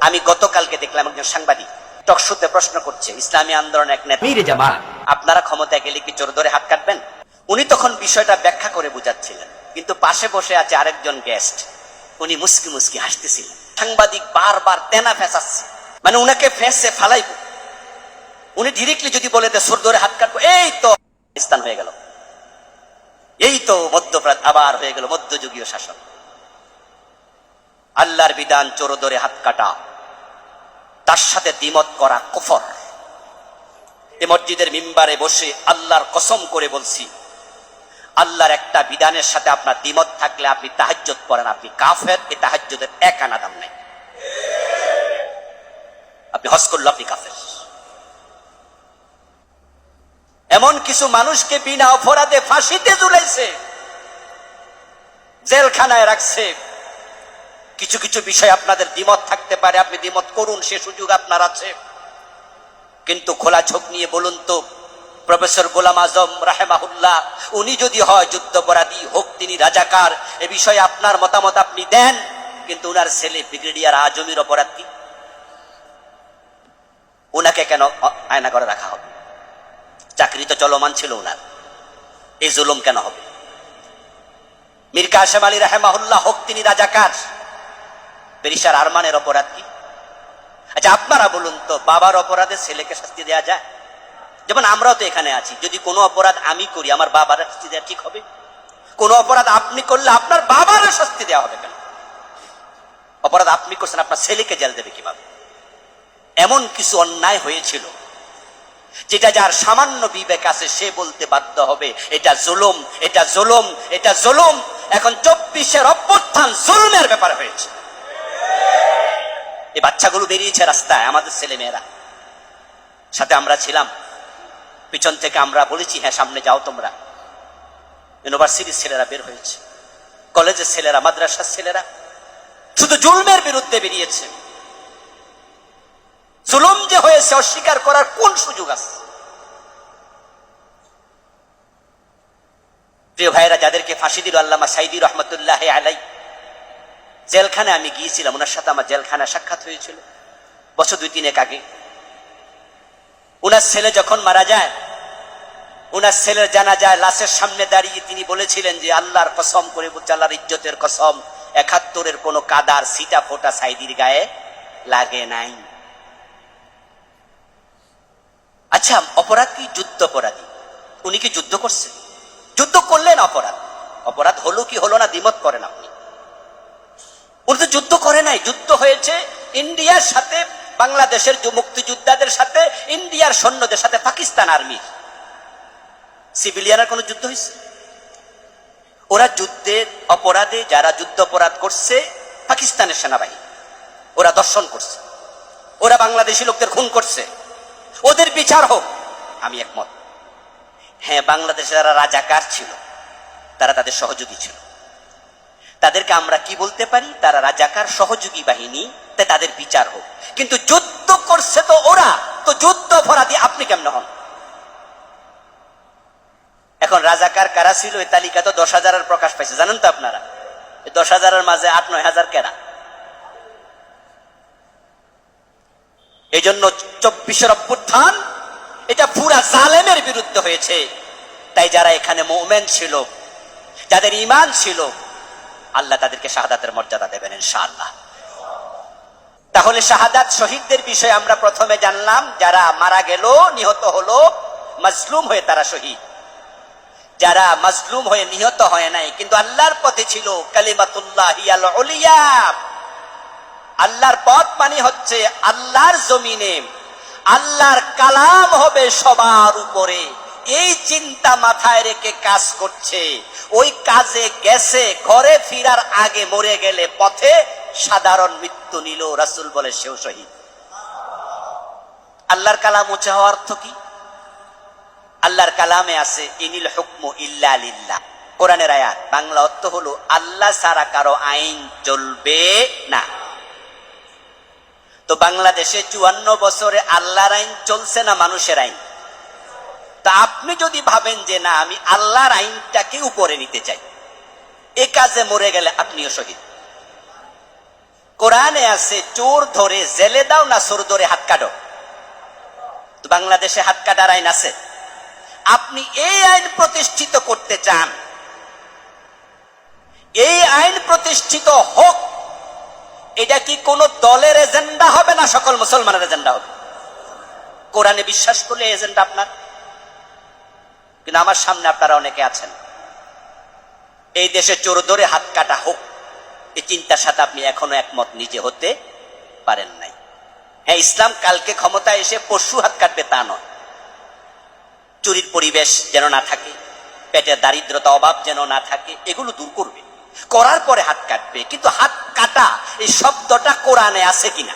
আমি গতকালকে দেখলাম একজন সাংবাদিক টকশোতে প্রশ্ন করছে ইসলামী আন্দোলন এক নেতা আপনারা ক্ষমতায় গেলে কি জোর ধরে হাত কাটবেন? উনি তখন বিষয়টা ব্যাখ্যা করে বুঝাচ্ছিলেন কিন্তু পাশে বসে আছে আরেকজন গেস্ট। উনি মুস্কি মুস্কি হাসতেছিলেন। সাংবাদিক বারবার তেনা ফেসাচ্ছে। মানে উনাকে ফেসে ফালাইব। উনি ডিরেক্টলি যদি বলে দে সোর ধরে হাত কাটবো এই তো স্থান হয়ে গেল। এই তো মধ্যপ্রাত আবার হয়ে গেল মধ্যযুগীয় শাসন। আল্লাহর বিধান চোর ধরে হাত কাটা। তার সাথে দ্বিমত করা কুফর। এ মসজিদের মিম্বারে বসে আল্লাহর কসম করে বলছি, আল্লাহর একটা বিধানের সাথে আপনার দ্বিমত থাকলে আপনি তাহাজ্জত পড়েন, আপনি কাফের, এ তাহাজ্জদের এক আনা দাম নাই। আপনি হস করল আপনি কাফের। এমন কিছু মানুষকে বিনা অপরাধে ফাঁসিতে ঝুলাইছে, জেলখানায় রাখছে কিছু কিছু বিষয় আপনাদের দ্বিমত থাকতে পারে। আপনি দ্বিমত করুন, সে সুযোগ আপনার আছে। কিন্তু খোলা ঝোঁক নিয়ে বলুন তো, প্রফেসর গোলাম আজম রাহেমাহুল্লাহ, উনি যদি হয় যুদ্ধপরাধী, হোক তিনি রাজাকার, এ বিষয়ে আপনার মতামত আপনি দেন, কিন্তু উনার ছেলে ব্রিগেডিয়ার আজমির অপরাধ। কি উনাকে কেন আয়না করে রাখা হবে? চাকরি তো চলমান ছিল উনার। এই জুলুম কেন হবে? মীর কাসেম আলী রাহেমাহুল্লাহ হোক তিনি রাজাকার পেরিসার আরমানের অপরাধ কি? আচ্ছা আপনারা বলুন তো, বাবার অপরাধে ছেলেকে শাস্তি দেওয়া যায়? যেমন আমরাও তো এখানে আছি, যদি কোনো অপরাধ আমি করি, আমার বাবার শাস্তি দেওয়া ঠিক হবে? কোন অপরাধ আপনি করলে আপনার বাবার শাস্তি দেওয়া হবে কেন? অপরাধ আপনি করছেন, আপনার ছেলেকে জেল দেবে কীভাবে? এমন কিছু অন্যায় হয়েছিল, যেটা যার সামান্য বিবেক আছে, সে বলতে বাধ্য হবে, এটা জুলুম এটা জুলুম এটা জুলুম। এখন চব্বিশের অভ্যুত্থান জুলুমের ব্যাপার হয়েছে। এই বাচ্চাগুলো বেরিয়েছে রাস্তায়, আমাদের ছেলে মেয়েরা সাথে আমরা ছিলাম। পিছন থেকে আমরা বলেছি হ্যাঁ সামনে যাও তোমরা। ইউনিভার্সিটির ছেলেরা বের হয়েছে। কলেজের ছেলেরা, মাদ্রাসার ছেলেরা শুধু জুলমের বিরুদ্ধে বেরিয়েছে। জুলুম যে হয়েছে, অস্বীকার করার কোন সুযোগ আছে? প্রিয় ভাইরা যাদেরকে ফাঁসি দিল আল্লামা সাইদি রহমতুল্লাহ আলাই জেলখানে আমি গিয়েছিলাম, ওনার সাথে আমার জেলখানা সাক্ষাৎ হয়েছিল, বছর দুই তিনেক আগে। ওনার ছেলে যখন মারা যায়, ওনার ছেলের জানা যায় লাশের সামনে দাঁড়িয়ে তিনি বলেছিলেন যে, আল্লাহর কসম করে বলছে, আল্লাহর ইজ্জতের কসম, একাত্তরের কোনো কাদার সিটা ফোটা সাইদির গায়ে লাগে নাই। আচ্ছা অপরাধ কি? যুদ্ধ অপরাধী। উনি কি যুদ্ধ করছেন যুদ্ধ করলেন অপরাধ। অপরাধ হলো কি হলো না দ্বিমত করেন আপনি? উনি তো যুদ্ধ করে নাই, যুদ্ধ হয়েছে ইন্ডিয়ার সাথে, বাংলাদেশের মুক্তিযোদ্ধাদের সাথে, ইন্ডিয়ার সৈন্যদের সাথে, পাকিস্তান আর্মির সিভিলিয়ানের কোনো যুদ্ধ হয়েছে? ওরা যুদ্ধের অপরাধে, যারা যুদ্ধ অপরাধ করছে, পাকিস্তানের সেনাবাহিনী। ওরা দর্শন করছে। ওরা বাংলাদেশি লোকদের খুন করছে। ওদের বিচার হোক, আমি একমত। হ্যাঁ বাংলাদেশে যারা রাজাকার ছিল, তারা তাদের সহযোগী ছিল। তাদেরকে আমরা কি বলতে পারি? তারা রাজাকার, সহযোগী বাহিনী। তাই তাদের বিচার হোক। কিন্তু যুদ্ধ করছে তো ওরা। তো যুদ্ধ অপরাধী আপনি কেমন হন? এখন রাজাকার কারা ছিল? এই তালিকা তো দশ হাজারের প্রকাশ পাইছে। জানেন তো আপনারা? দশ হাজারের মাঝে আট, নয় হাজার কেনা এই জন্য চব্বিশের অভ্যুত্থান, এটা পুরা জালেমের বিরুদ্ধে হয়েছে। তাই যারা এখানে মোমেন ছিল, যাদের ইমান ছিল আল্লাহ তাদেরকে শাহাদাতের মর্যাদা দেবেন, ইনশাআল্লাহ। তাহলে শাহাদাত শহীদদের বিষয়ে আমরা প্রথমে জানলাম, যারা মারা গেল, নিহত হলো, মজলুম হয়ে তারা শহীদ। যারা মজলুম হয়ে নিহত হয় নাই, কিন্তু আল্লাহর পথে ছিল কালিমাতুল্লাহ আল্লাহর পথ মানে হচ্ছে আল্লাহর জমিনে, আল্লাহর কালাম হবে সবার উপরে। এই চিন্তা মাথায় রেখে কাজ করছে। ওই কাজে গেছে, ঘরে ফিরার আগে মরে গেলে পথে সাধারণ মৃত্যু নিল রাসুল বলে সেও শহীদ। আল্লাহর কালাম উঁচা হওয়ার অর্থ কি? আল্লাহর কালামে আছে, ইনিল হুকমু ইল্লা কোরআনের আয়াত, বাংলা অর্থ হলো, আল্লাহ সারা কারও আইন চলবে না। তো বাংলাদেশে চুয়ান্ন বছরে আল্লাহর আইন চলছে না মানুষের আইন? তা আপনি যদি ভাবেন যে না, আমি আল্লাহর আইনটাকে উপরে নিতে চাই, এ কাজে মরে গেলে আপনিও শহীদ। কোরআনে আছে, চোর ধরে, জেলে দাও না, চোর ধরে হাত কাটো। বাংলাদেশে হাত কাটার আইন আছে। আপনি এই আইন প্রতিষ্ঠিত করতে চান, এই আইন প্রতিষ্ঠিত হোক, এটা কি কোন দলের এজেন্ডা হবে না সকল মুসলমানের এজেন্ডা হবে? কোরআনে বিশ্বাস করলে এজেন্ডা আপনার? কিন্তু আমার সামনে আপনারা অনেকে আছেন। এই দেশে চোর ধরে হাত কাটা হোক, এই চিন্তার সাথে আপনি এখনও একমত নিজে হতে পারেন নাই। হ্যাঁ ইসলাম কালকে ক্ষমতায় এসে পশু হাত কাটবে তা নয়। চুরির পরিবেশ যেন না থাকে, পেটের দারিদ্রতা, অভাব যেন না থাকে, এগুলো দূর করবে। করার পরে হাত কাটবে, কিন্তু হাত কাটা, এই শব্দটা কোরআনে আছে কিনা?